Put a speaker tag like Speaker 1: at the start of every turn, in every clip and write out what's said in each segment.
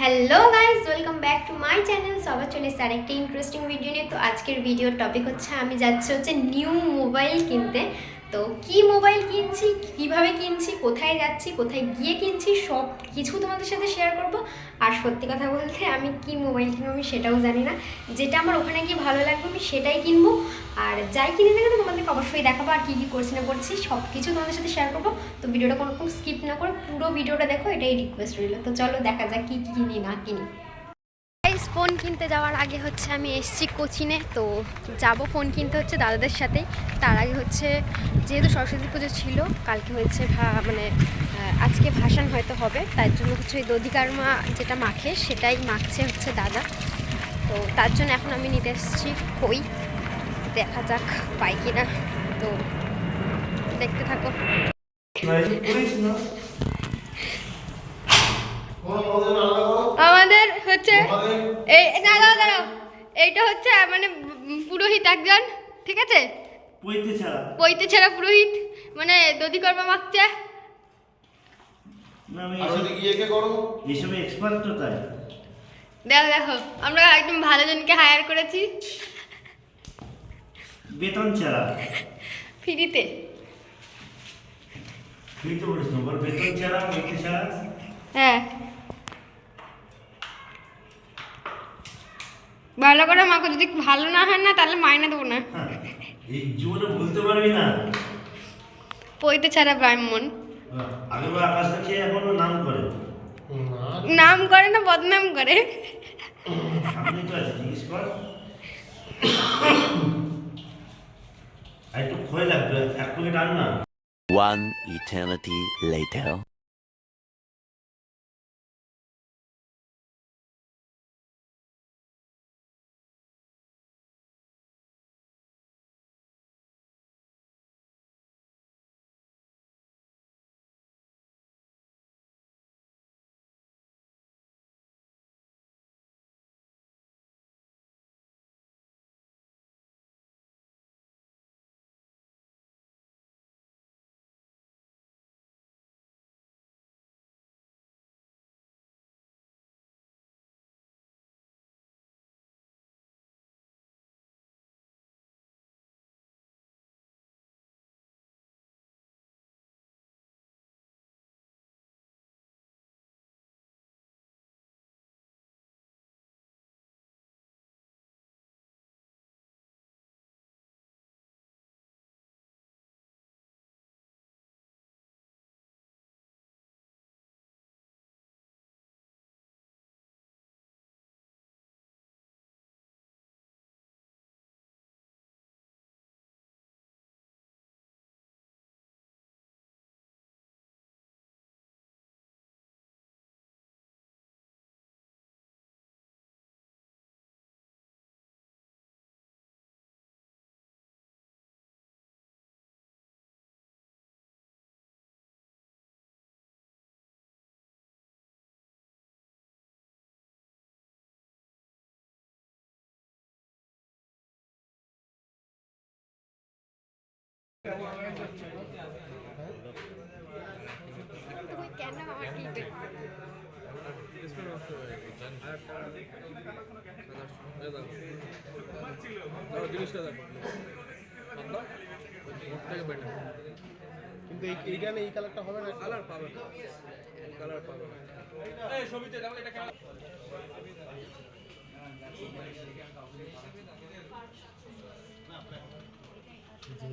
Speaker 1: Hello guys welcome back to my channel সবার চলে sir আরেকটা ইন্টারেস্টিং ভিডিও নিয়ে। তো আজকের ভিডিওর টপিক হচ্ছে, আমি যাচ্ছি হচ্ছে নিউ মোবাইল কিনতে। তো কি মোবাইল কিনছি, কীভাবে কিনছি, কোথায় যাচ্ছি, কোথায় গিয়ে কিনছি, সব কিছু তোমাদের সাথে শেয়ার করব। আর সত্যি কথা বলতে আমি কি মোবাইল কিনবো আমি সেটাও জানি না। যেটা আমার ওখানে গিয়ে ভালো লাগবে আমি সেটাই কিনবো। আর যাই কিনে না কেন তোমাদেরকে অবশ্যই দেখাবো আর কী কী করছি না করছি, সব কিছু তোমাদের সাথে শেয়ার করব। তো ভিডিওটা কোনো স্কিপ না করে পুরো ভিডিওটা দেখো, এটাই রিকোয়েস্ট রইল। তো চলো দেখা যাক কী কী কিনি না কিনি। ফোন কিনতে যাওয়ার আগে হচ্ছে আমি এসছি কোচিনে, তো যাব ফোন কিনতে হচ্ছে দাদাদের সাথে তার আগে হচ্ছে যেহেতু সরস্বতী পুজো ছিল, কালকে হচ্ছে ভা- মানে আজকে ভাসান হয়তো হবে, তার জন্য হচ্ছে ওই দধিকারমা যেটা মাখে সেটাই মাখছে হচ্ছে দাদা। তো তার জন্য এখন আমি নিতে এসেছি কই দেখা যাক পাই কিনা। তো দেখতে থাকো। আমাদের হচ্ছে এই না দাঁড়াও দাঁড়াও এইটা হচ্ছে মানে পুরোহিত একজন ঠিক আছে?
Speaker 2: পৈতে ছাড়া।
Speaker 1: পৈতে ছেড়া পুরোহিত মানে দধি কর্মা মাখছে দেখো দেখো আমরা একদম ভালো জনকে হায়ার করেছি।
Speaker 2: বেতন ছাড়া।
Speaker 1: ফ্রিতে।
Speaker 2: তুই তো বলিস না বেতন ছাড়া ছাড়া?
Speaker 1: হ্যাঁ। ভালো করে মাকে যদি ভালো না হয় না তাহলে মাইনে দেবো না।
Speaker 2: হ্যাঁ এই জীবনে ভুলতে পারবি না।
Speaker 1: পৈতে ছাড়া ব্রাহ্মণ।
Speaker 2: আগে বা আকাশটা খেয়ে এখনও নাম করে।
Speaker 1: নাম করে না বদনাম করে।
Speaker 2: সামনে তো আছে জিজ্ঞেস কর। একটু লাগবে এক প্যাকেট আন না।
Speaker 3: One eternity later.
Speaker 4: জিনিসটা দেখো থেকে বেটার
Speaker 5: কিন্তু এই এইখানে এই কালারটা হবে না
Speaker 4: কালার পাবে না কালার পাবে না ছবিতে দেখো এটা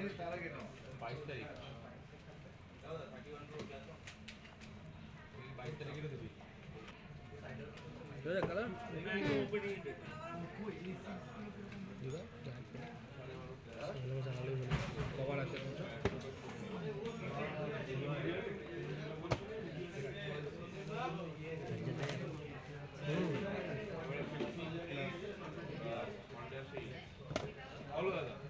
Speaker 4: તારીખ તારા
Speaker 5: કેટલો બાવીસ તારીખ બાવીસ તારીખે દીધી જોયા કલર কভার আছে ভালো দাদা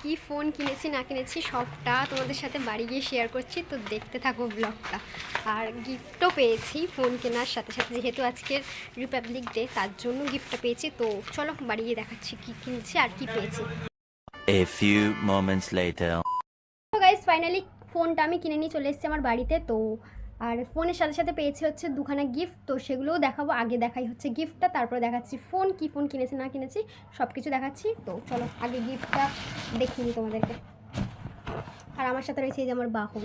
Speaker 1: কি ফোন কিনেছি না কিনেছি সবটা তোমাদের সাথে বাড়ি গিয়ে শেয়ার করছি। তো দেখতে থাকো ব্লগটা আর গিফটও পেয়েছি ফোন কেনার সাথে সাথে যেহেতু আজকের রিপাবলিক ডে তার জন্য গিফটটা পেয়েছি। তো চলো বাড়ি গিয়ে দেখাচ্ছি কি কিনেছি আর কি পেয়েছি।
Speaker 3: A few moments later.
Speaker 1: ফোনটা আমি কিনে নিয়ে চলে এসেছি আমার বাড়িতে। তো আর ফোনের সাথে সাথে পেয়েছি হচ্ছে দুখানা গিফট তো সেগুলোও দেখাবো। আগে দেখাই হচ্ছে গিফটটা তারপরে দেখাচ্ছি ফোন কি ফোন কিনেছি, না কিনেছি সব কিছু দেখাচ্ছি। তো চলো, আগে গিফটটা দেখিয়ে নিই তোমাদেরকে। আর আমার সাথে রয়েছে এই যে আমার বাহন।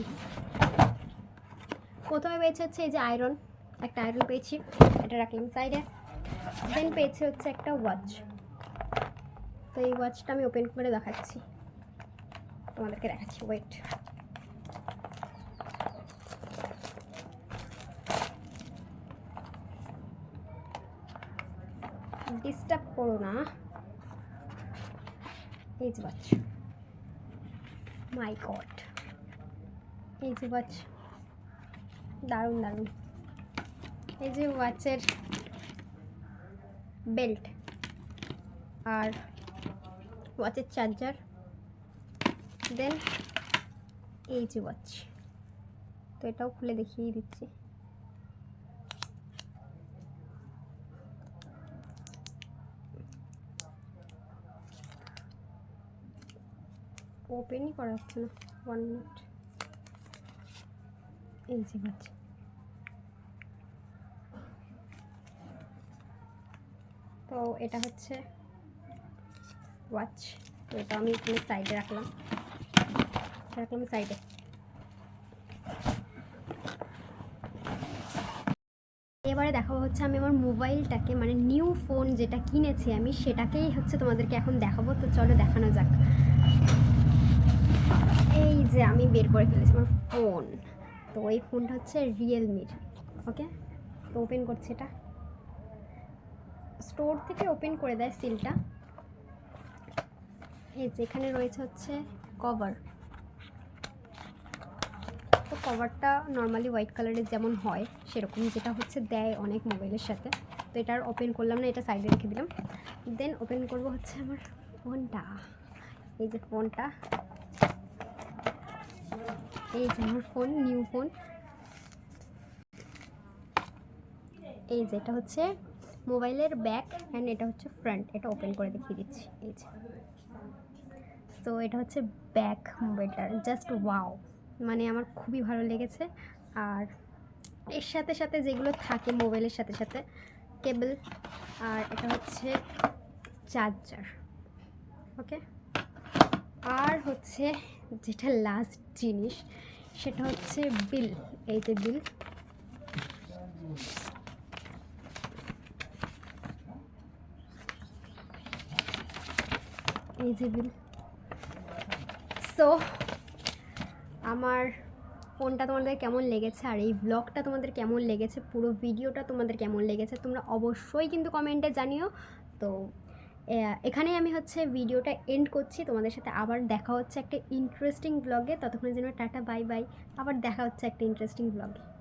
Speaker 1: প্রথমে পেয়েছি হচ্ছে এই যে আয়রন একটা আয়রন পেয়েছি, এটা রাখলাম সাইডে দেন পেয়েছি হচ্ছে একটা ওয়াচ তো এই ওয়াচটা আমি ওপেন করে দেখাচ্ছি। তোমাদেরকে দেখাচ্ছি ওয়েট করো না। এই যে ওয়াচ মাই গড এই যে ওয়াচ দারুণ দারুণ। এই যে ওয়াচের বেল্ট আর ওয়াচের চার্জার দেন এই যে ওয়াচ তো এটাও খুলে দেখিয়ে দিচ্ছি। ওপেনই করা হচ্ছে না ওয়ান মিনিট এই যে ওয়াচ তো এটা হচ্ছে ওয়াচ তো এটা আমি এখানে সাইডে রাখলাম। রাখলাম সাইডে এবারে দেখাবো হচ্ছে আমি আমার মোবাইলটাকে মানে নিউ ফোন যেটা কিনেছি আমি, সেটাকেই হচ্ছে তোমাদেরকে এখন দেখাবো। তো চলো দেখানো যাক। এই যে আমি বের করে ফেলেছি আমার ফোন। তো এই ফোনটা হচ্ছে রিয়েলমির ওকে? তো ওপেন করছি এটা। স্টোর থেকে ওপেন করে দেয় সিলটা এই যে এখানে রয়েছে হচ্ছে কভার তো কভারটা নর্মালি হোয়াইট কালারের যেমন হয়, সেরকম যেটা হচ্ছে দেয় অনেক মোবাইলের সাথে। তো এটা আর ওপেন করলাম না, এটা সাইডে রেখে দিলাম। দেন ওপেন করব হচ্ছে আমার ফোনটা। এই যে ফোনটা। এই যে আমার ফোন নিউ ফোন এই যে এটা হচ্ছে মোবাইলের ব্যাক অ্যান্ড এটা হচ্ছে ফ্রন্ট এটা ওপেন করে দেখিয়ে দিচ্ছি। এই যে। তো এটা হচ্ছে ব্যাক মোবাইলটার জাস্ট ওয়াও মানে আমার খুবই ভালো লেগেছে। আর এর সাথে সাথে যেগুলো থাকে মোবাইলের সাথে সাথে কেবল আর এটা হচ্ছে চার্জার ওকে আর হচ্ছে যেটা লাস্ট জিনিস, সেটা হচ্ছে বিল এই যে বিল এই যে বিল সো আমার ফোনটা তোমাদের কেমন লেগেছে আর এই ব্লগটা তোমাদের কেমন লেগেছে? পুরো ভিডিওটা তোমাদের কেমন লেগেছে? তোমরা অবশ্যই কিন্তু কমেন্টে জানিও। তো এখানেই আমি হচ্ছে ভিডিওটা এন্ড করছি। তোমাদের সাথে আবার দেখা হচ্ছে একটা ইন্টারেস্টিং ব্লগে ততক্ষণের জন্য টাটা বাই বাই আবার দেখা হচ্ছে একটা ইন্টারেস্টিং ব্লগে